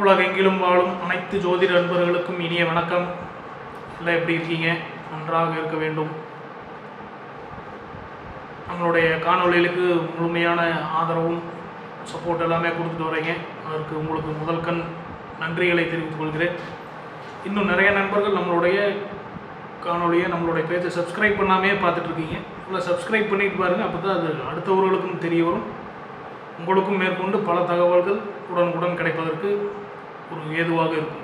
உலகெங்கிலும் வாழும் அனைத்து ஜோதிட நண்பர்களுக்கும் இனிய வணக்கம். எல்லாம் எப்படி இருக்கீங்க? நன்றாக இருக்க வேண்டும். நம்மளுடைய காணொளிகளுக்கு முழுமையான ஆதரவும் சப்போர்ட் எல்லாமே கொடுத்துட்டு வரீங்க. அதற்கு உங்களுக்கு முதல் கண் நன்றிகளை தெரிவித்துக் கொள்கிறேன். இன்னும் நிறைய நண்பர்கள் நம்மளுடைய காணொளியை நம்மளுடைய பேஜை சப்ஸ்கிரைப் பண்ணாமே பார்த்துட்ருக்கீங்க இல்லை சப்ஸ்கிரைப் பண்ணிட்டு பாருங்கள் அப்போ தான் அது அடுத்தவர்களுக்கும் தெரிய வரும். உங்களுக்கும் மேற்கொண்டு பல தகவல்கள் உடனுக்குடன் கிடைப்பதற்கு ஒரு ஏதுவாக இருக்கும்.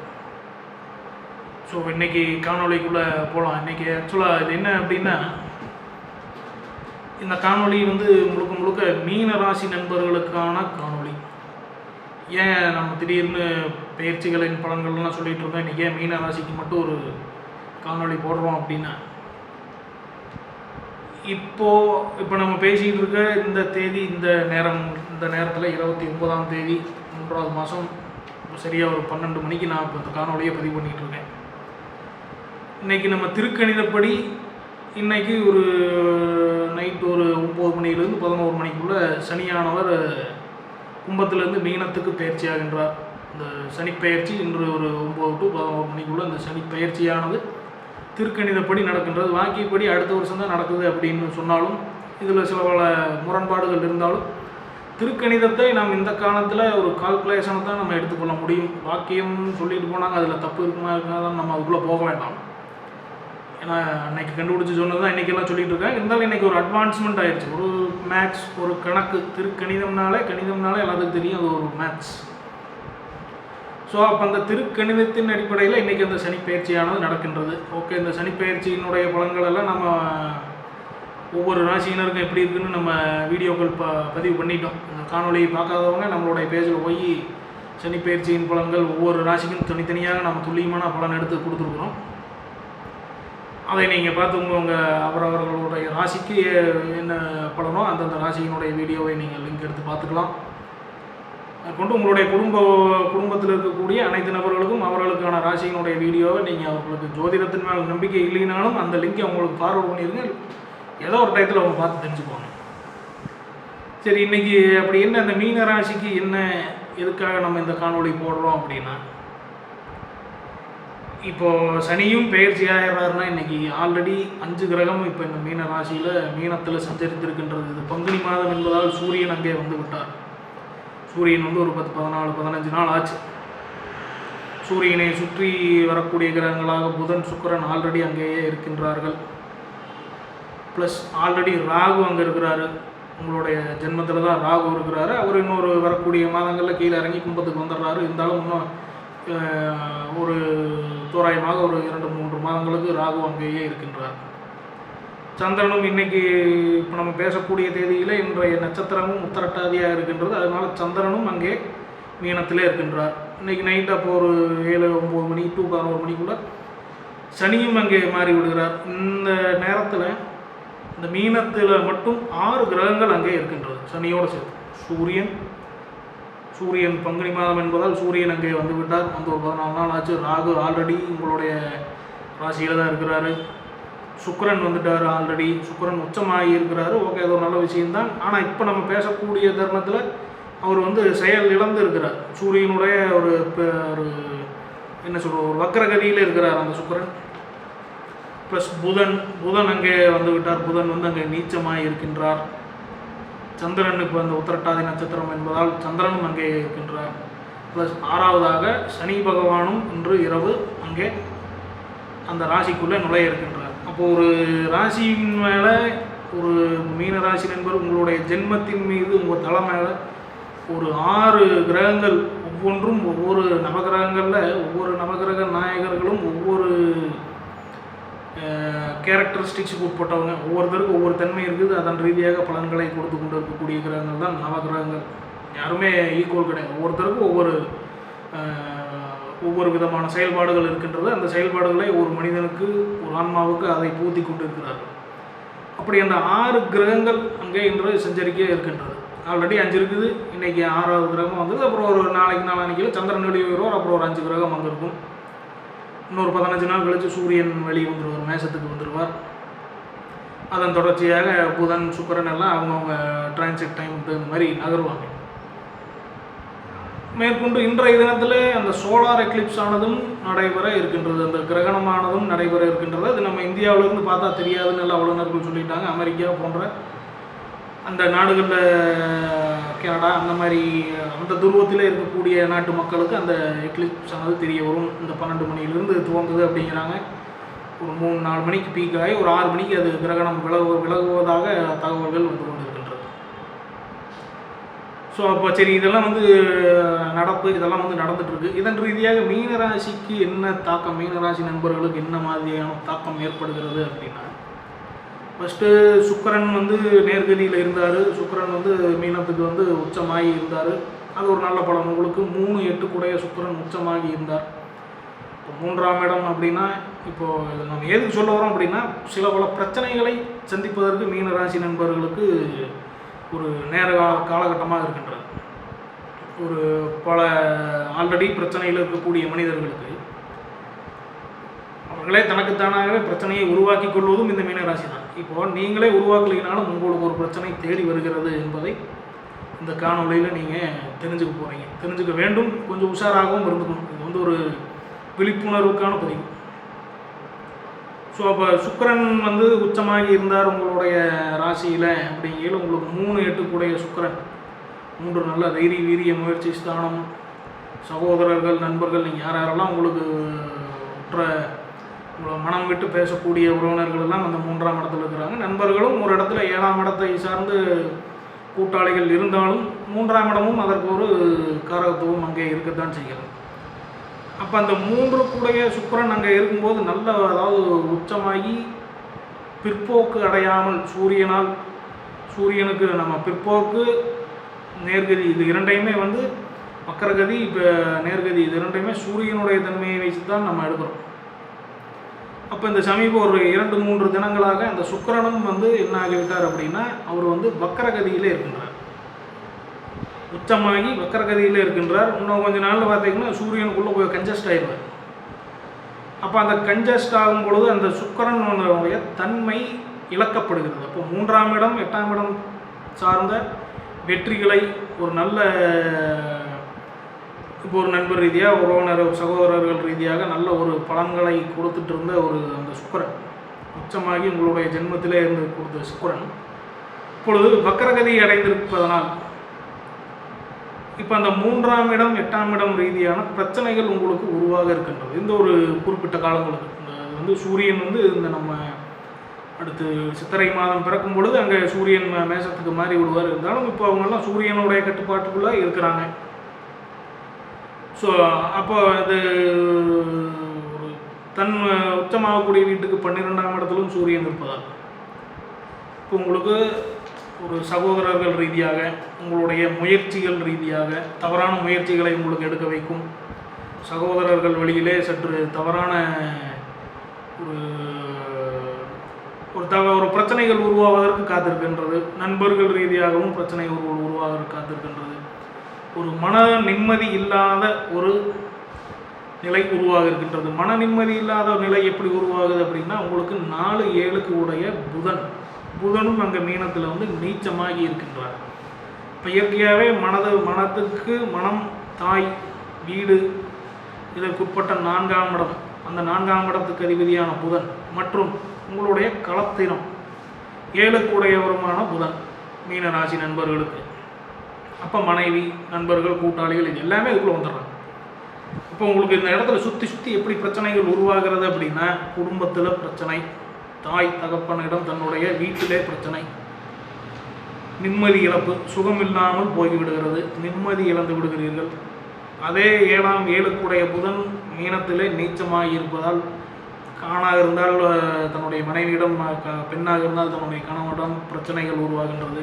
ஸோ இன்னைக்கு காணொளிக்குள்ளே போகலாம் இன்னைக்கு ஆக்சுவலாக இது என்ன அப்படின்னா இந்த காணொலி வந்து முழுக்க முழுக்க மீன ராசி நண்பர்களுக்கான காணொளி. ஏன் நம்ம திடீர்னு பயிற்சிகளின் பலன்கள்லாம் சொல்லிட்டு இருந்தோம் இன்றைக்கி ஏன் மீன ராசிக்கு மட்டும் ஒரு காணொளி போடுறோம் அப்படின்னா இப்போது இப்போ நம்ம பேசிக்கிட்டு இருக்க இந்த தேதி இந்த நேரம் இந்த நேரத்தில் இருபத்தி ஒன்பதாம் தேதி மூன்றாவது மாதம் சரியாக ஒரு பன்னெண்டு மணிக்கு நான் இப்போ இந்த காணொலியை பதிவு பண்ணிகிட்டு இருக்கேன் இன்றைக்கி நம்ம திருக்கணிதப்படி இன்னைக்கு ஒரு நைட் ஒரு ஒம்பது மணிலேருந்து பதினோரு மணிக்குள்ளே சனியானவர் கும்பத்திலேருந்து மீனத்துக்கு பயிற்சி ஆகின்றார் இந்த சனிப்பெயர்ச்சி இன்று ஒரு ஒம்பது டு பதினோரு மணிக்குள்ளே இந்த சனி பயிற்சியானது திருக்கணிதப்படி நடக்கின்றது. வாக்கியப்படி அடுத்த வருஷம் தான் நடக்குது அப்படின்னு சொன்னாலும் இதில் சில பல முரண்பாடுகள் இருந்தாலும் திருக்கணிதத்தை நாம் இந்த காலத்தில் ஒரு கால்குலேஷனை தான் நம்ம எடுத்துக்கொள்ள முடியும். வாக்கியம் சொல்லிட்டு போனாங்க அதில் தப்பு இருக்குமா இருக்காதான் நம்ம அதுக்குள்ளே போக வேண்டாம். ஏன்னா அன்னைக்கு கண்டுபிடிச்சி சொன்னது தான் இன்றைக்கெல்லாம் சொல்லிட்டு இருக்காங்க. இருந்தாலும் இன்றைக்கி ஒரு அட்வான்ஸ்மெண்ட் ஆயிடுச்சு ஒரு மேக்ஸ் ஒரு கணக்கு திருக்கணிதம்னாலே கணிதம்னாலே எல்லாத்துக்கும் தெரியும் அது ஒரு மேக்ஸ் ஸோ அப்போ அந்த திருக்கணிதத்தின் அடிப்படையில் இன்றைக்கி அந்த சனிப்பெயர்ச்சியானது நடக்கின்றது. ஓகே இந்த சனிப்பெயர்ச்சியினுடைய பலன்களெல்லாம் நம்ம ஒவ்வொரு ராசியினருக்கும் எப்படி இருக்குன்னு நம்ம வீடியோக்கள் ப பதிவு பண்ணிட்டோம். இந்த காணொலியை பார்க்காதவங்க நம்மளுடைய பேஜில் போய் சனிப்பெயர்ச்சியின் பலன்கள் ஒவ்வொரு ராசிக்கும் தனித்தனியாக நம்ம துல்லியமான பலன் எடுத்து கொடுத்துருக்குறோம். அதை நீங்கள் பார்த்து உங்கள் உங்கள் அவரவர்களுடைய ராசிக்கு என்ன பலனோ அந்தந்த ராசியினுடைய வீடியோவை நீங்கள் லிங்க் எடுத்து பார்த்துக்கலாம். கொண்டு உங்களுடைய குடும்ப குடும்பத்தில் இருக்கக்கூடிய அனைத்து நபர்களுக்கும் அவர்களுக்கான ராசியினுடைய வீடியோவை நீங்கள் அவர்களுக்கு ஜோதிடத்தின் மேல் நம்பிக்கை இல்லைனாலும் அந்த லிங்கை அவங்களுக்கு ஃபார்வர்ட் பண்ணிடுங்க ஏதோ ஒரு டயத்தில் அவங்க பார்த்து தெரிஞ்சுக்குவாங்க. சரி இன்னைக்கு அப்படி என்ன அந்த மீன ராசிக்கு என்ன எதுக்காக நம்ம இந்த காணொலி போடுறோம் அப்படின்னா இப்போ சனியும் பெயர்ச்சி ஆகிறாருன்னா இன்னைக்கு ஆல்ரெடி அஞ்சு கிரகம் இப்போ இந்த மீன ராசியில் மீனத்தில் சஞ்சரித்திருக்கின்றது. இது பங்குனி மாதம் என்பதால் சூரியன் அங்கே வந்து விட்டார். சூரியன் வந்து ஒரு பத்து பதினாலு பதினஞ்சு நாள் ஆச்சு. சூரியனை சுற்றி வரக்கூடிய கிரகங்களாக புதன் சுக்கிரன் ஆல்ரெடி அங்கேயே இருக்கின்றார்கள். ப்ளஸ் ஆல்ரெடி ராகு அங்கே இருக்கிறாரு. உங்களுடைய ஜென்மத்தில் தான் ராகு இருக்கிறாரு. அவர் இன்னொரு வரக்கூடிய மாதங்களில் கீழே இறங்கி கும்பத்துக்கு வந்துடுறாரு. இருந்தாலும் இன்னும் ஒரு தோராயமாக ஒரு இரண்டு மூன்று மாதங்களுக்கு ராகு அங்கேயே இருக்கின்றார். சந்திரனும் இன்னைக்கு இப்போ நம்ம பேசக்கூடிய தேதியில் இன்றைய நட்சத்திரமும் உத்தரட்டாதியாக இருக்கின்றது. அதனால சந்திரனும் அங்கே மீனத்திலே இருக்கின்றார். இன்னைக்கு நைட் அப்போ ஒரு ஏழு ஒம்பது மணி டூ பதினோரு மணிக்குள்ளே சனியும் அங்கே மாறி விடுகிறார் இந்த நேரத்தில் இந்த மீனத்தில் மட்டும் ஆறு கிரகங்கள் அங்கே இருக்கின்றது சனியோடு சேர்த்து. சூரியன் சூரியன் பங்குனி மாதம் என்பதால் சூரியன் அங்கே வந்து விட்டார். வந்து ஒரு பதினாலு நாள் ஆச்சு. ராகு ஆல்ரெடி உங்களுடைய ராசியில் தான் இருக்கிறாரு. சுக்கரன் வந்துட்டார் ஆல்ரெடி சுக்கரன் உச்சமாகி இருக்கிறாரு. ஓகே அது ஒரு நல்ல விஷயம்தான். ஆனால் இப்போ நம்ம பேசக்கூடிய தருணத்தில் அவர் வந்து செயல் இழந்து இருக்கிறார். சூரியனுடைய ஒரு ஒரு என்ன சொல்கிறது ஒரு வக்கரகதியில் இருக்கிறார் அந்த சுக்கரன். ப்ளஸ் புதன் புதன் அங்கே வந்து விட்டார். புதன் வந்து அங்கே நீச்சமாக இருக்கின்றார். சந்திரனுக்கு அந்த உத்திரட்டாதி நட்சத்திரம் என்பதால் சந்திரனும் அங்கே இருக்கின்றார். ப்ளஸ் ஆறாவதாக சனி பகவானும் இன்று இரவு அங்கே அந்த ராசிக்குள்ளே நுழைய இருக்கின்றார். அப்போ ஒரு ராசியின் மேலே ஒரு மீன ராசி நண்பர் உங்களுடைய ஜென்மத்தின் மீது உங்கள் தலை மேலே ஒரு ஆறு கிரகங்கள் ஒவ்வொன்றும் ஒவ்வொரு நவகிரகங்களில் ஒவ்வொரு நவகிரக நாயகர்களும் ஒவ்வொரு கேரக்டரிஸ்டிக்ஸுக்கு உட்பட்டவங்க. ஒவ்வொருத்தருக்கும் ஒவ்வொரு தன்மை இருக்குது. அதன் ரீதியாக பலன்களை கொடுத்து கொண்டு இருக்கக்கூடிய கிரகங்கள் தான் நவகிரகங்கள். யாருமே ஈக்குவல் கிடையாது. ஒவ்வொருத்தருக்கும் ஒவ்வொரு ஒவ்வொரு விதமான செயல்பாடுகள் இருக்கின்றது. அந்த செயல்பாடுகளை ஒரு மனிதனுக்கு ஒரு ஆன்மாவுக்கு அதை பூத்தி கொண்டு இருக்கிறார்கள் அப்படி அந்த ஆறு கிரகங்கள் அங்கே இன்று சஞ்சரிக்க இருக்கின்றது. ஆல்ரெடி அஞ்சு இருக்குது. இன்றைக்கி ஆறாவது கிரகம் வந்தது. அப்புறம் ஒரு நாளைக்கு நாளானிக்கில் சந்திரன் வெளியே வருவார் அப்புறம் ஒரு அஞ்சு கிரகம் வந்திருக்கும். இன்னொரு பதினஞ்சு நாள் கழித்து சூரியன் வெளியே வந்துடுவார் மேசத்துக்கு வந்துடுவார் அதன் தொடர்ச்சியாக புதன் சுக்கரன் எல்லாம் அவங்கவுங்க டிரான்சிட் டைம் இந்த மாதிரி நகருவாங்க. மேற்கொண்டு இன்றைய தினத்தில் அந்த சோலார் எக்லிப்ஸ் ஆனதும் நடைபெற இருக்கின்றது. அந்த கிரகணமானதும் நடைபெற இருக்கின்றது. அது நம்ம இந்தியாவிலேருந்து பார்த்தா தெரியாதுன்னு எல்லாம் வல்லுநர்கள் சொல்லிட்டாங்க. அமெரிக்கா போன்ற அந்த நாடுகளில் கனடா அந்த மாதிரி அந்த துருவத்தில் இருக்கக்கூடிய நாட்டு மக்களுக்கு அந்த எக்லிப்ஸ் ஆனது தெரிய வரும். இந்த பன்னெண்டு மணியிலிருந்து துவங்குது அப்படிங்கிறாங்க. ஒரு மூணு நாலு மணிக்கு பீக் ஆகி ஒரு ஆறு மணிக்கு அது கிரகணம் விலகு விலகுவதாக தகவல்கள் வந்து கொண்டிருக்கின்றது. ஸோ அப்போ சரி இதெல்லாம் வந்து நடப்பு இதெல்லாம் வந்து நடந்துகிட்ருக்கு இதன் ரீதியாக மீனராசிக்கு என்ன தாக்கம்? மீனராசி நண்பர்களுக்கு என்ன மாதிரியான தாக்கம் ஏற்படுகிறது அப்படின்னா ஃபஸ்ட்டு சுக்கரன் வந்து நேர்கதியில் இருந்தார். சுக்கரன் வந்து மீனத்துக்கு வந்து உச்சமாகி இருந்தார். அது ஒரு நல்ல படம் உங்களுக்கு மூணு எட்டு கூடைய சுக்கிரன் உச்சமாகி இருந்தார். இப்போ மூன்றாம் இடம் அப்படின்னா இப்போது நம்ம எதுக்கு சொல்ல வரோம் அப்படின்னா சில பல பிரச்சனைகளை சந்திப்பதற்கு மீனராசி நண்பர்களுக்கு ஒரு நேர காலகட்டமாக இருக்கின்றது. ஒரு பல ஆல்ரெடி பிரச்சனையில் இருக்கக்கூடிய மனிதர்களுக்கு அவர்களே தனக்குத்தானாகவே பிரச்சனையை உருவாக்கி கொள்வதும் இந்த மீனராசி தான். இப்போ நீங்களே உருவாக்கலைனாலும் உங்களுக்கு ஒரு பிரச்சனை தேடி வருகிறது என்பதை இந்த காணொலியில் நீங்கள் தெரிஞ்சுக்க போகிறீங்க தெரிஞ்சுக்க வேண்டும். கொஞ்சம் உஷாராகவும் இருந்துக்கணும் இது வந்து ஒரு விழிப்புணர்வுக்கான பதிவு. ஸோ அப்போ சுக்கரன் வந்து உச்சமாகி இருந்தார் உங்களுடைய ராசியில் அப்படிங்கையில் உங்களுக்கு மூணு எட்டுக்குடைய சுக்கரன். மூன்று நல்ல தைரிய வீரிய முயற்சி ஸ்தானம் சகோதரர்கள் நண்பர்கள் நீங்கள் யார் யாரெல்லாம் உங்களுக்கு உற்ற மனம் விட்டு பேசக்கூடிய உறவினர்கள் எல்லாம் அந்த மூன்றாம் இடத்துல இருக்கிறாங்க. நண்பர்களும் ஒரு இடத்துல ஏழாம் இடத்தை சார்ந்து கூட்டாளிகள் இருந்தாலும் மூன்றாம் இடமும் அதற்கு ஒரு காரகத்துவம் அங்கே இருக்கத்தான் செய்கிறது. அப்போ அந்த மூன்று கூடைய சுக்கரன் அங்கே இருக்கும்போது நல்ல அதாவது உச்சமாகி பிற்போக்கு அடையாமல் சூரியனால் சூரியனுக்கு நம்ம பிற்போக்கு நேர்கதி இது இரண்டையுமே வந்து மக்கரகதி இப்போ நேர்கதி இது இரண்டையுமே சூரியனுடைய தன்மையை வைத்து தான் நம்ம எடுக்கிறோம். அப்போ இந்த சமீப ஒரு இரண்டு மூன்று தினங்களாக அந்த சுக்கிரனும் வந்து என்ன ஆகிவிட்டார் அப்படின்னா அவர் வந்து வக்கரகதியிலே இருக்கின்றார். உச்சமாகி வக்கரகதியிலே இருக்கின்றார். இன்னும் கொஞ்ச நாளில் பார்த்தீங்கன்னா சூரியனுக்குள்ளே போய் கஞ்சஸ்ட் ஆயிடுவார். அப்போ அந்த கஞ்சஸ்ட் ஆகும் பொழுது அந்த சுக்கரனுடைய தன்மை இழக்கப்படுகிறது. அப்போ மூன்றாம் இடம் எட்டாம் இடம் சார்ந்த வெற்றிகளை ஒரு நல்ல இப்போ ஒரு நண்பர் ரீதியாக உறவினர் சகோதரர்கள் ரீதியாக நல்ல ஒரு பலன்களை கொடுத்துட்டு இருந்த ஒரு அந்த சுக்கரன். உச்சமாகி உங்களுடைய ஜென்மத்திலே இருந்து கொடுத்த சுக்கரன். இப்பொழுது வக்கரகதி அடைந்திருப்பதனால் இப்போ அந்த மூன்றாம் இடம் எட்டாம் இடம் ரீதியான பிரச்சனைகள் உங்களுக்கு உருவாக இருக்கின்றது. இந்த ஒரு குறிப்பிட்ட காலங்களுக்கு. இந்த வந்து சூரியன் வந்து இந்த நம்ம அடுத்து சித்திரை மாதம் பிறக்கும் பொழுது அங்கே சூரியன் மேசத்துக்கு மாறி விடுவார். இருந்தாலும் இப்போ அவங்கெல்லாம் சூரியனுடைய கட்டுப்பாட்டுக்குள்ளே இருக்கிறாங்க. ஸோ அப்போ அது ஒரு தன் உச்சமாகக்கூடிய வீட்டுக்கு பன்னிரெண்டாம் இடத்திலும் சூரியன் இருப்பதால். இப்போ உங்களுக்கு ஒரு சகோதரர்கள் ரீதியாக உங்களுடைய முயற்சிகள் ரீதியாக தவறான முயற்சிகளை உங்களுக்கு எடுக்க வைக்கும். சகோதரர்கள் வழியிலே சற்று தவறான ஒரு ஒரு தவ ஒரு பிரச்சனைகள் உருவாவதற்கு காத்திருக்கின்றது. நண்பர்கள் ரீதியாகவும் பிரச்சனைகள் உருவாவதற்கு காத்திருக்கின்றது. ஒரு மன நிம்மதி இல்லாத ஒரு நிலை உருவாக இருக்கின்றது மன நிம்மதி இல்லாத ஒரு நிலை எப்படி உருவாகுது அப்படின்னா உங்களுக்கு நாலு ஏழுக்கு உடைய புதன் புதனும் அங்கே மீனத்தில் வந்து நீச்சமாகி இருக்கின்றார். இப்போ இயற்கையாகவே மனது மனத்துக்கு மனம் தாய் வீடு இதற்குட்பட்ட நான்காம் இடம் அந்த நான்காம் இடத்துக்கு அதிபதியான புதன் மற்றும் உங்களுடைய களத்தினம் ஏழுக்குடையவருமான புதன் மீனராசி நண்பர்களுக்கு. அப்போ மனைவி நண்பர்கள் கூட்டாளிகள் இது எல்லாமே இதுக்குள்ளே வந்துடுறாங்க. இப்போ உங்களுக்கு இந்த இடத்துல சுற்றி சுற்றி எப்படி பிரச்சனைகள் உருவாகிறது அப்படின்னா குடும்பத்தில் பிரச்சனை தாய் தகப்பனிடம் தன்னுடைய வீட்டிலே பிரச்சனை நிம்மதி இழப்பு சுகம் இல்லாமல் போய்விடுகிறது நிம்மதி இழந்து விடுகிறீர்கள். அதே ஏழாம் ஏழுக்குடைய புதன் மீனத்திலே நீச்சமாக இருப்பதால் ஆணாக இருந்தால் தன்னுடைய மனைவியிடம் க- பெண்ணாக இருந்தால் தன்னுடைய கணவனிடம் பிரச்சனைகள் உருவாகின்றது.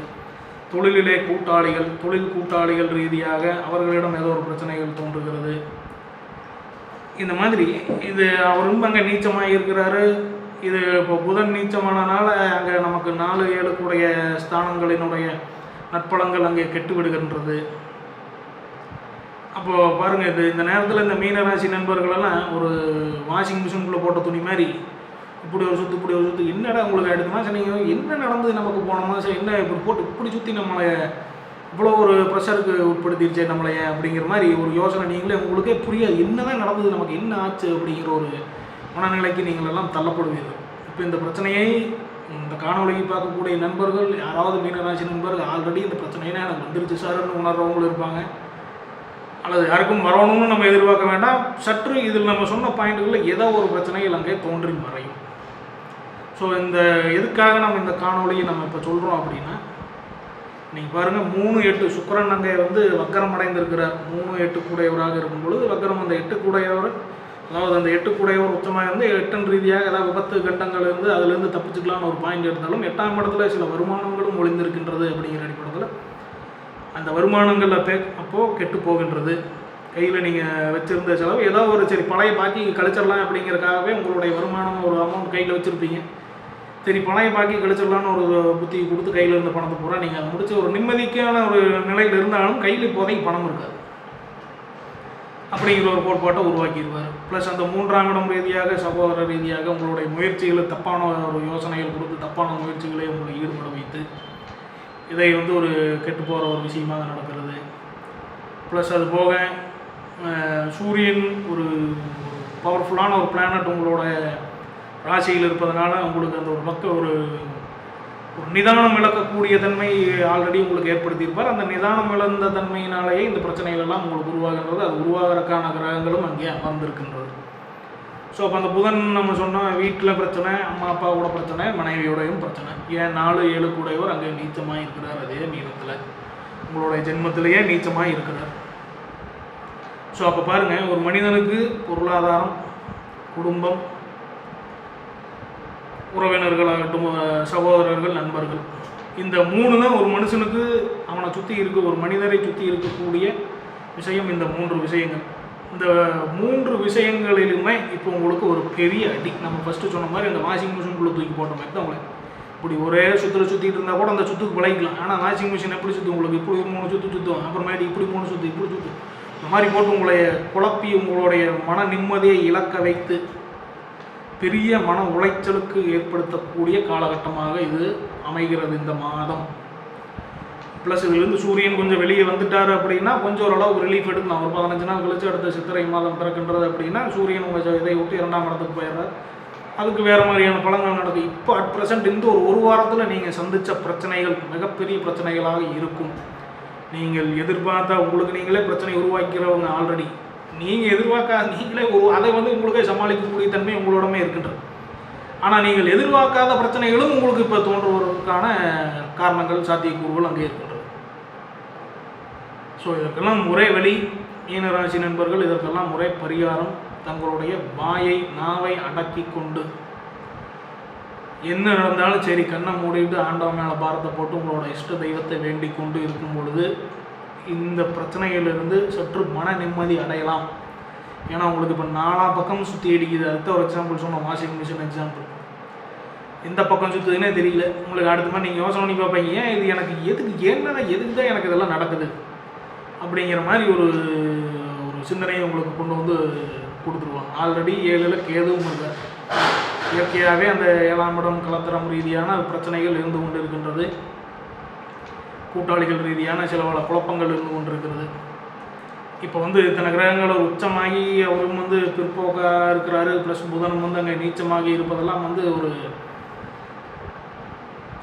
தொழிலிலே கூட்டாளிகள் தொழில் கூட்டாளிகள் ரீதியாக அவர்களிடம் ஏதோ ஒரு பிரச்சனைகள் தோன்றுகிறது. இந்த மாதிரி இது அவரும் அங்கே நீச்சமாக இருக்கிறாரு. இது இப்போ புதன் நீச்சமானனால அங்கே நமக்கு நாலு ஏழுக்குடைய ஸ்தானங்களினுடைய நற்பலங்கள் அங்கே கெட்டு விடுகின்றது அப்போது பாருங்கள் இது இந்த நேரத்தில் இந்த மீனராசி நண்பர்களெல்லாம் ஒரு வாஷிங் மிஷினுக்குள்ளே போட்ட துணி மாதிரி இப்படி ஒரு சுற்று இப்படி ஒரு சுற்று என்னடா உங்களுக்கு அடுத்த மாதம் நீங்கள் என்ன நடந்தது நமக்கு போனோமா சரி என்ன இப்படி போட்டு இப்படி சுற்றி நம்மளை இவ்வளோ ஒரு ப்ரெஷருக்கு உட்படுத்திடுச்சே நம்மளை அப்படிங்கிற மாதிரி ஒரு யோசனை நீங்களே உங்களுக்கே புரியாது. என்னதான் நடந்தது நமக்கு என்ன ஆச்சு அப்படிங்கிற ஒரு மனநிலைக்கு நீங்கள் எல்லாம் தள்ளப்படுவீர்கள். இப்போ இந்த பிரச்சனையை இந்த காணொலியை பார்க்கக்கூடிய நண்பர்கள் யாராவது மீனராசி நண்பர்கள் ஆல்ரெடி இந்த பிரச்சனைனா எனக்கு வந்துருச்சு சார்னு உணர்றவங்களும் இருப்பாங்க. அல்லது யாருக்கும் வரணும்னு நம்ம எதிர்பார்க்க வேண்டாம். சற்று இதில் நம்ம சொன்ன பாயிண்ட்டுகளில் ஏதோ ஒரு பிரச்சனை இலங்கை தோன்றி மறையும். ஸோ இந்த எதுக்காக நம்ம இந்த காணொலியை நம்ம இப்போ சொல்கிறோம் அப்படின்னா நீங்கள் பாருங்கள் மூணு எட்டு சுக்கரன் அங்கே வந்து வக்கரம் அடைந்திருக்கிறார் மூணு எட்டு கூடையவராக இருக்கும் பொழுது வக்கரம் அந்த எட்டு கூடையவர் அதாவது அந்த எட்டு கூடையவர் உச்சமாக இருந்து எட்டன் ரீதியாக ஏதாவது விபத்து கண்டங்கள் இருந்து அதுலேருந்து தப்பிச்சுக்கலாம்னு ஒரு பாயிண்ட் இருந்தாலும் எட்டாம் இடத்துல சில வருமானங்களும் ஒளிந்திருக்கின்றது அப்படிங்கிற அடிப்படையில் அந்த வருமானங்கள் அப்போ அப்போது கெட்டு போகின்றது. கையில் நீங்கள் வச்சுருந்த செலவு ஏதோ ஒரு சரி பழைய பாக்கி கழிச்சிடலாம் அப்படிங்கிறதுக்காகவே உங்களுடைய வருமானம் ஒரு அமௌண்ட் கையில் வச்சுருப்பீங்க. சரி பணம் பாக்கி கழிச்சிடலான்னு ஒரு புத்தி கொடுத்து கையில் இருந்த பணத்தை பூரா நீங்கள் அதை முடிச்சு ஒரு நிம்மதிக்கான ஒரு நிலையில் இருந்தாலும் கையில் இப்போதைக்கு பணம் இருக்காது. அப்படிங்கிற ஒரு கோட்பாட்டை உருவாக்கிடுவார் ப்ளஸ் அந்த மூன்றாம் இடம் ரீதியாக சகோதர ரீதியாக உங்களுடைய முயற்சிகளை தப்பான ஒரு யோசனைகள் கொடுத்து தப்பான முயற்சிகளை உங்களை ஈடுபட வைத்து இதை வந்து ஒரு கெட்டு போகிற ஒரு விஷயமாக நடக்கிறது. ப்ளஸ் அது போக சூரியன் ஒரு பவர்ஃபுல்லான ஒரு பிளானட் உங்களோட ராசியில் இருப்பதனால உங்களுக்கு அந்த ஒரு பக்க ஒரு ஒரு நிதானம் இழக்கக்கூடிய தன்மை ஆல்ரெடி உங்களுக்கு ஏற்படுத்தியிருப்பார். அந்த நிதானம் இழந்த தன்மையினாலேயே இந்த பிரச்சனைகள் எல்லாம் உங்களுக்கு உருவாகின்றது. அது உருவாகிறக்கான கிரகங்களும் அங்கே அமர்ந்திருக்கின்றது. ஸோ அப்போ அந்த புதன் நம்ம சொன்னோம் வீட்டில் பிரச்சனை அம்மா அப்பா கூட பிரச்சனை மனைவியோடையும் பிரச்சனை. ஏன் நாலு ஏழு கூடையவர் அங்கே நீச்சமாக இருக்கிறார் அதே மீனத்தில் உங்களுடைய ஜென்மத்திலேயே நீச்சமாக இருக்கிறார். ஸோ அப்போ பாருங்கள் ஒரு மனிதனுக்கு பொருளாதாரம் குடும்பம் உறவினர்களாகட்டும் சகோதரர்கள் நண்பர்கள். இந்த மூணு தான் ஒரு மனுஷனுக்கு அவனை சுற்றி இருக்க ஒரு மனிதரை சுற்றி இருக்கக்கூடிய விஷயம் இந்த மூன்று விஷயங்கள். இந்த மூன்று விஷயங்களிலுமே இப்போ உங்களுக்கு ஒரு பெரிய அடி. நம்ம ஃபஸ்ட்டு சொன்ன மாதிரி அந்த வாஷிங் மிஷினுக்குள்ளே தூக்கி போட்ட மாதிரி தான் உங்களை. இப்படி ஒரே சுற்றில் சுற்றிட்டு இருந்தால் கூட அந்த சுற்றுக்கு பிழைக்கலாம் ஆனால் வாஷிங் மிஷின் எப்படி சுற்றும் உங்களுக்கு? இப்படி ஒரு மூணு சுற்று சுற்றும் அப்புறமேட்டு இப்படி மூணு சுற்று இப்படி சுற்றும் இந்த மாதிரி போட்டு உங்களை குழப்பி உங்களுடைய மன நிம்மதியை இழக்க வைத்து பெரிய மன உளைச்சலுக்கு ஏற்படுத்தக்கூடிய காலகட்டமாக இது அமைகிறது இந்த மாதம். ப்ளஸ் இதுலேருந்து சூரியன் கொஞ்சம் வெளியே வந்துட்டார் அப்படின்னா கொஞ்சம் ஓரளவு ரிலீஃப் எடுக்கலாம். ஒரு பதினஞ்சு நாள் கழிச்சு அடுத்த சித்திரை மாதம் பிறக்கின்றது அப்படின்னா சூரியன் உங்கள் இதை விட்டு இரண்டாம் இடத்துக்கு போயிடுறார். அதுக்கு வேறு மாதிரியான பலங்கள் நடக்குது இப்போ அட் ப்ரெசென்ட் இந்த ஒரு ஒரு வாரத்தில் நீங்கள் சந்தித்த பிரச்சனைகள் மிகப்பெரிய பிரச்சனைகளாக இருக்கும். நீங்கள் எதிர்பார்த்தா உங்களுக்கு நீங்களே பிரச்சனை உருவாக்கிறவங்க ஆல்ரெடி நீங்கள் எதிர்பார்க்காத நீங்களே ஒரு- அதை வந்து உங்களுக்கே சமாளிக்கக்கூடிய தன்மை உங்களோடமே இருக்கின்றது. ஆனால் நீங்கள் எதிர்பார்க்காத பிரச்சனைகளும் உங்களுக்கு இப்போ தோன்றுவதற்கான காரணங்கள் சாத்தியக்கூறுகள் அங்கே இருக்கின்றது. ஸோ இதற்கெல்லாம் முறை வழி. மீனராசி நண்பர்கள் இதற்கெல்லாம் முறை பரிகாரம். தங்களுடைய வாயை நாவை அடக்கி கொண்டு என்ன நடந்தாலும் சரி கண்ணை மூடிட்டு ஆண்டவன் மேலே பாரத்தை போட்டு உங்களோட இஷ்ட தெய்வத்தை வேண்டிக் கொண்டு இருக்கும் பொழுது இந்த பிரச்சனைகளிலிருந்து சற்று மன நிம்மதி அடையலாம். ஏன்னா உங்களுக்கு இப்போ நாலா பக்கம் சுற்றி அடிக்குது. அடுத்த ஒரு எக்ஸாம்பிள் சொன்னோம். வாஷிங் மிஷின் எக்ஸாம்பிள் எந்த பக்கம் சுற்றுதுன்னே தெரியல. உங்களுக்கு அடுத்த மாதிரி நீங்கள் யோசனை பண்ணி பார்ப்பீங்க. ஏன் இது எனக்கு எதுக்கு என்னென்ன எதுக்கு தான் எனக்கு இதெல்லாம் நடக்குது? அப்படிங்கிற மாதிரி ஒரு ஒரு சிந்தனையை உங்களுக்கு கொண்டு வந்து கொடுத்துருவாங்க. ஆல்ரெடி ஏழில் கேதுவும் இருக்கார். இயற்கையாகவே அந்த ஏழாம் இடம் கலத்தரம் ரீதியான பிரச்சனைகள் இருந்து கொண்டு இருக்கின்றது கூட்டாளிகள் ரீதியான சில பல குழப்பங்கள் இருந்து கொண்டிருக்கிறது. இப்போ வந்து இத்தனை கிரகங்களை உச்சமாகி அவரும் வந்து பிற்போக்காக இருக்கிறாரு ப்ளஸ் புதனும் வந்து அங்கே நீச்சமாகி இருப்பதெல்லாம் வந்து ஒரு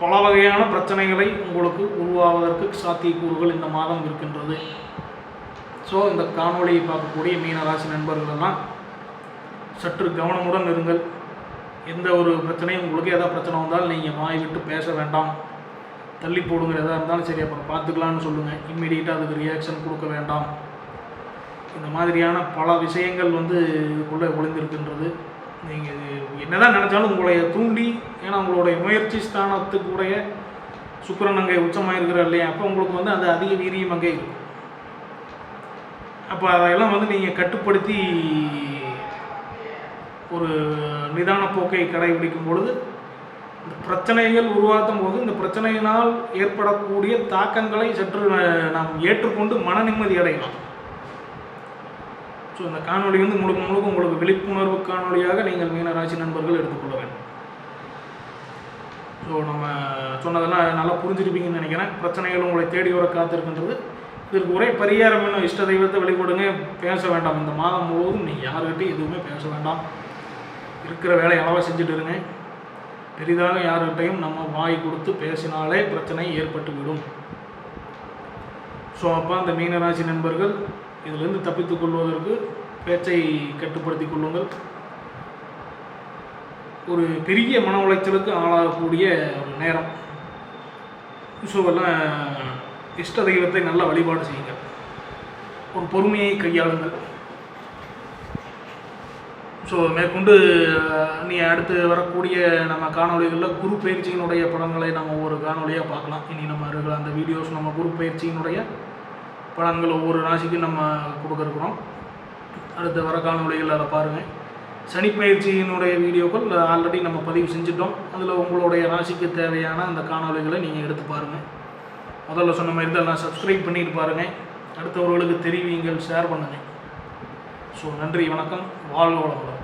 பல வகையான பிரச்சனைகளை உங்களுக்கு உருவாவதற்கு சாத்தியக்கூறுகள் இந்த மாதம் இருக்கின்றது. ஸோ இந்த காணொலியை பார்க்கக்கூடிய மீனராசி நண்பர்களெல்லாம் சற்று கவனமுடன் இருங்கள். எந்த ஒரு பிரச்சனையும் உங்களுக்கு எதாவது பிரச்சனை வந்தாலும் நீங்கள் வாய் விட்டு பேச வேண்டாம். தள்ளி போடுங்க எதாக இருந்தாலும் சரி அப்புறம் பார்த்துக்கலான்னு சொல்லுங்கள் இம்மிடியட்டாக அதுக்கு ரியாக்ஷன் கொடுக்க வேண்டாம். இந்த மாதிரியான பல விஷயங்கள் வந்து இதுக்குள்ளே ஒளிந்திருக்கின்றது. நீங்கள் என்னதான் நினச்சாலும் உங்களை தூண்டி ஏன்னா உங்களுடைய முயற்சி ஸ்தானத்துக்குடைய சுக்கரன் அங்கே உச்சமாக இருக்கிறார் இல்லையா? அப்போ உங்களுக்கு வந்து அந்த அதிக வீரியம் அங்கே இருக்கும். அப்போ அதையெல்லாம் வந்து நீங்கள் கட்டுப்படுத்தி ஒரு நிதான போக்கை கடைபிடிக்கும் பொழுது பிரச்சனைகள் உருவாக்கும் போது இந்த பிரச்சனையினால் ஏற்படக்கூடிய தாக்கங்களை சற்று நாம் ஏற்றுக்கொண்டு மன நிம்மதி அடையலாம். ஸோ இந்த காணொலி வந்து முழுக்க முழுக்க உங்களுக்கு விழிப்புணர்வு காணொளியாக நீங்கள் மீனராசி நண்பர்கள் எடுத்துக்கொள்ள வேண்டும். ஸோ நம்ம சொன்னதெல்லாம் நல்லா புரிஞ்சிருப்பீங்கன்னு நினைக்கிறேன். பிரச்சனைகள் உங்களை தேடி வர காத்திருக்கின்றது. இதற்கு ஒரே பரிகாரம் என்ன? இஷ்ட தெய்வத்தை வெளிக்கொடுங்க பேச வேண்டாம். இந்த மாதம் முழுவதும் நீங்கள் யாருக்கிட்டையும் எதுவுமே பேச வேண்டாம். இருக்கிற வேலையை அளவாக செஞ்சுட்டு இருங்க. பெரிதாக யார்கிட்டையும் நம்ம வாய் கொடுத்து பேசினாலே பிரச்சனை ஏற்பட்டுவிடும். ஸோ அப்போ அந்த மீனராசி நண்பர்கள் இதிலிருந்து தப்பித்துக் கொள்வதற்கு பேச்சை கட்டுப்படுத்திக் கொள்ளுங்கள். ஒரு பெரிய மன உளைச்சலுக்கு ஆளாகக்கூடிய ஒரு நேரம். ஸோ எல்லாம் இஷ்ட தெய்வத்தை நல்லா வழிபாடு செய்யுங்க ஒரு பொறுமையை கையாளுங்கள். ஸோ மேற்கொண்டு நீ அடுத்து வரக்கூடிய நம்ம காணொளிகளில் குரு பயிற்சியினுடைய படங்களை நம்ம ஒவ்வொரு காணொலியாக பார்க்கலாம். இனி நம்ம இருக்கிற அந்த வீடியோஸ் நம்ம குரு பயிற்சியினுடைய பலன்கள் ஒவ்வொரு ராசிக்கும் நம்ம கொடுக்குறோம் அடுத்து வர காணொலிகள் அதை பாருங்கள் சனிப்பயிற்சியினுடைய வீடியோக்கள் ஆல்ரெடி நம்ம பதிவு செஞ்சுட்டோம். அதில் உங்களுடைய ராசிக்கு தேவையான அந்த காணொளிகளை நீங்கள் எடுத்து பாருங்கள் முதல்ல சொன்ன மாதிரி தான் நான் சப்ஸ்கிரைப் பண்ணிட்டு பாருங்கள் அடுத்தவர்களுக்கு தெரிவிங்கள் ஷேர் பண்ணுங்கள் ஸோ நன்றி வணக்கம். வாழ்க வளமுடன்.